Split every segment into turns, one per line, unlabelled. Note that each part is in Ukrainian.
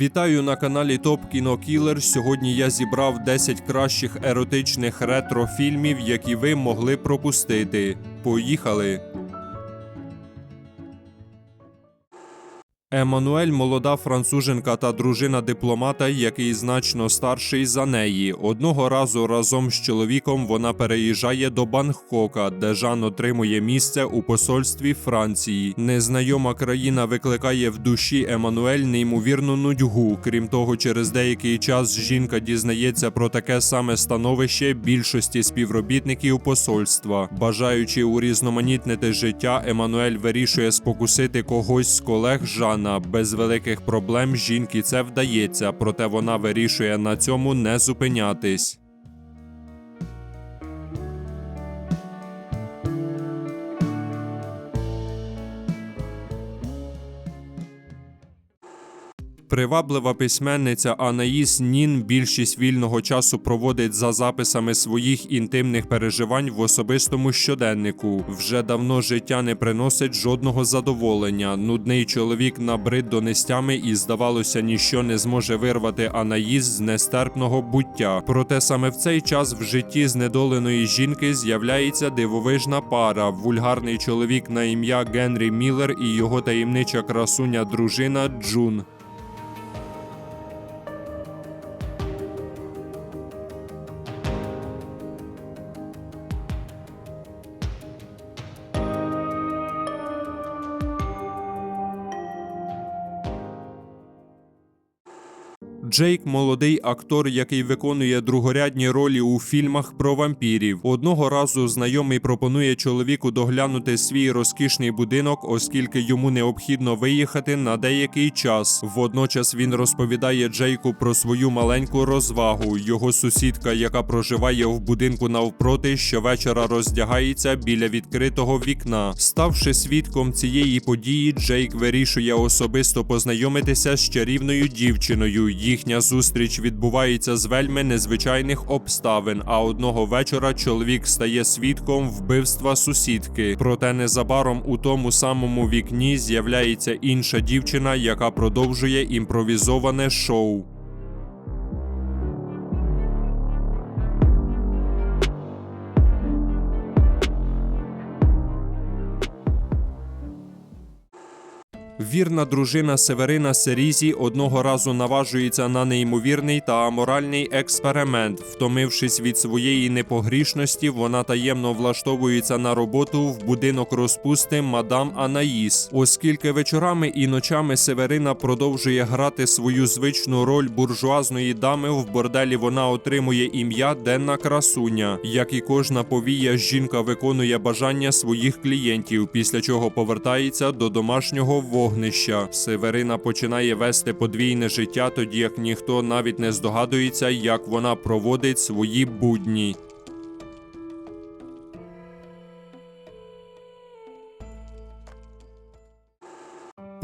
Вітаю на каналі Топ Кіно Кілер. Сьогодні я зібрав 10 кращих еротичних ретро-фільмів, які ви могли пропустити. Поїхали! Еммануель молода француженка та дружина дипломата, який значно старший за неї. Одного разу разом з чоловіком вона переїжджає до Бангкока, де Жан отримує місце у посольстві Франції. Незнайома країна викликає в душі Еммануель неймовірну нудьгу. Крім того, через деякий час жінка дізнається про таке саме становище більшості співробітників посольства. Бажаючи урізноманітнити життя, Еммануель вирішує спокусити когось з колег Жана. Без великих проблем жінки це вдається, проте вона вирішує на цьому не зупинятись. Приваблива письменниця Анаїс Нін більшість вільного часу проводить за записами своїх інтимних переживань в особистому щоденнику. Вже давно життя не приносить жодного задоволення. Нудний чоловік набрид донестями і, здавалося, ніщо не зможе вирвати Анаїс з нестерпного буття. Проте саме в цей час в житті знедоленої жінки з'являється дивовижна пара: вульгарний чоловік на ім'я Генрі Міллер і його таємнича красуня дружина Джун. Джейк молодий актор, який виконує другорядні ролі у фільмах про вампірів. Одного разу знайомий пропонує чоловіку доглянути свій розкішний будинок, оскільки йому необхідно виїхати на деякий час. Водночас він розповідає Джейку про свою маленьку розвагу. Його сусідка, яка проживає в будинку навпроти, щовечора роздягається біля відкритого вікна. Ставши свідком цієї події, Джейк вирішує особисто познайомитися з чарівною дівчиною. Їхня зустріч відбувається з вельми незвичайних обставин. А одного вечора чоловік стає свідком вбивства сусідки. Проте незабаром у тому самому вікні з'являється інша дівчина, яка продовжує імпровізоване шоу. Вірна дружина Северина Серізі одного разу наважується на неймовірний та аморальний експеримент. Втомившись від своєї непогрішності, вона таємно влаштовується на роботу в будинок розпусти мадам Анаїс. Оскільки вечорами і ночами Северина продовжує грати свою звичну роль буржуазної дами в борделі, вона отримує ім'я Денна Красуня. Як і кожна повія, жінка виконує бажання своїх клієнтів, після чого повертається до домашнього вогнища. Северина починає вести подвійне життя, тоді як ніхто навіть не здогадується, як вона проводить свої будні.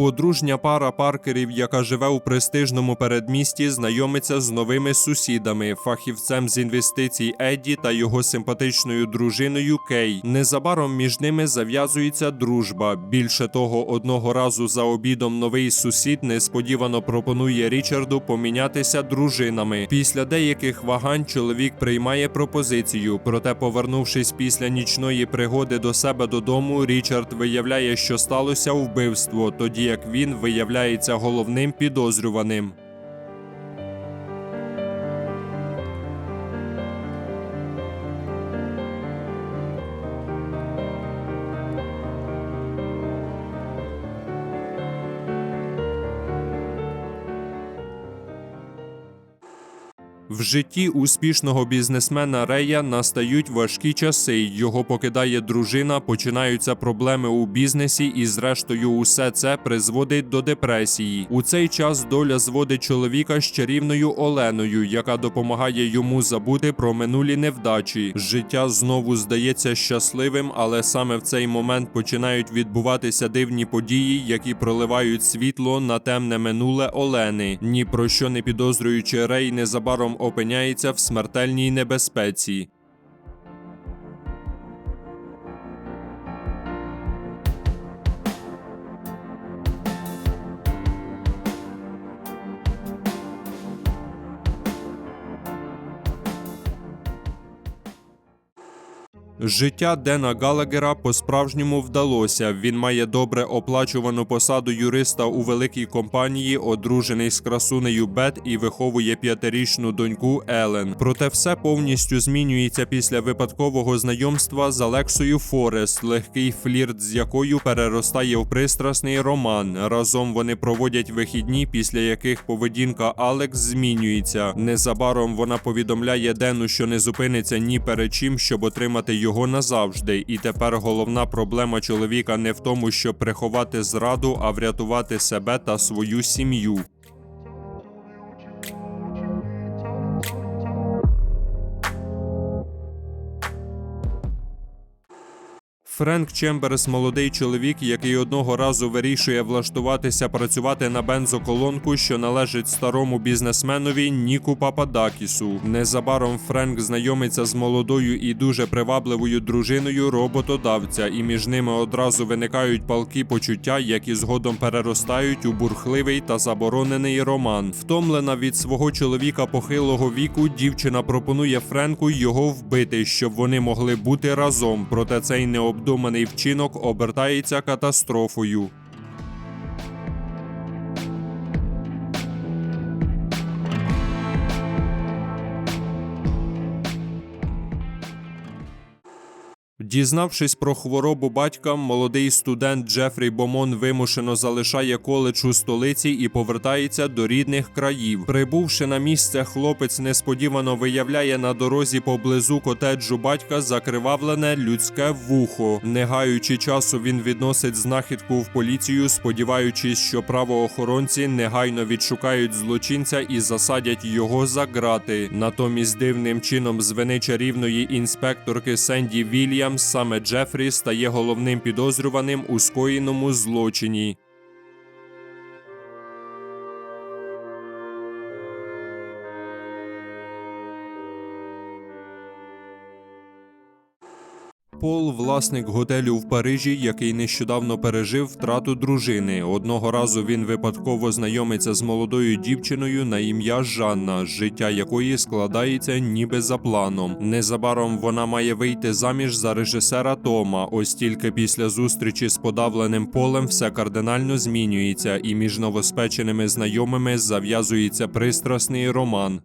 Подружня пара паркерів, яка живе у престижному передмісті, знайомиться з новими сусідами, фахівцем з інвестицій Едді та його симпатичною дружиною Кей. Незабаром між ними зав'язується дружба. Більше того, одного разу за обідом новий сусід несподівано пропонує Річарду помінятися дружинами. Після деяких вагань чоловік приймає пропозицію. Проте, повернувшись після нічної пригоди до себе додому, Річард виявляє, що сталося вбивство. Тоді як він виявляється головним підозрюваним. В житті успішного бізнесмена Рея настають важкі часи. Його покидає дружина, починаються проблеми у бізнесі, і зрештою, усе це призводить до депресії. У цей час доля зводить чоловіка з чарівною Оленою, яка допомагає йому забути про минулі невдачі. Життя знову здається щасливим, але саме в цей момент починають відбуватися дивні події, які проливають світло на темне минуле Олени. Ні про що не підозрюючи Рей, незабаром опиняється в смертельній небезпеці. Життя Дена Галагера по-справжньому вдалося. Він має добре оплачувану посаду юриста у великій компанії, одружений з красунею Бет і виховує п'ятирічну доньку Елен. Проте все повністю змінюється після випадкового знайомства з Алексою Форест, легкий флірт з якою переростає в пристрасний роман. Разом вони проводять вихідні, після яких поведінка Алекс змінюється. Незабаром вона повідомляє Дену, що не зупиниться ні перед чим, щоб отримати його назавжди. І тепер головна проблема чоловіка не в тому, щоб приховати зраду, а врятувати себе та свою сім'ю. Френк Чемберс молодий чоловік, який одного разу вирішує влаштуватися працювати на бензоколонку, що належить старому бізнесменові Ніку Пападакісу. Незабаром Френк знайомиться з молодою і дуже привабливою дружиною роботодавця, і між ними одразу виникають палкі почуття, які згодом переростають у бурхливий та заборонений роман. Втомлена від свого чоловіка похилого віку, дівчина пропонує Френку його вбити, щоб вони могли бути разом. Проте цей необдуманий вчинок обертається катастрофою. Дізнавшись про хворобу батька, молодий студент Джефрі Бомон вимушено залишає коледж у столиці і повертається до рідних країв. Прибувши на місце, хлопець несподівано виявляє на дорозі поблизу котеджу батька закривавлене людське вухо. Не гаючи часу, він відносить знахідку в поліцію, сподіваючись, що правоохоронці негайно відшукають злочинця і засадять його за ґрати. Натомість дивним чином з вини чарівної інспекторки Сенді Вільямс саме Джефрі стає головним підозрюваним у скоєному злочині. Пол, власник готелю в Парижі, який нещодавно пережив втрату дружини. Одного разу він випадково знайомиться з молодою дівчиною на ім'я Жанна, життя якої складається ніби за планом. Незабаром вона має вийти заміж за режисера Тома. Ось тільки після зустрічі з подавленим полем все кардинально змінюється, і між новоспеченими знайомими зав'язується пристрасний роман.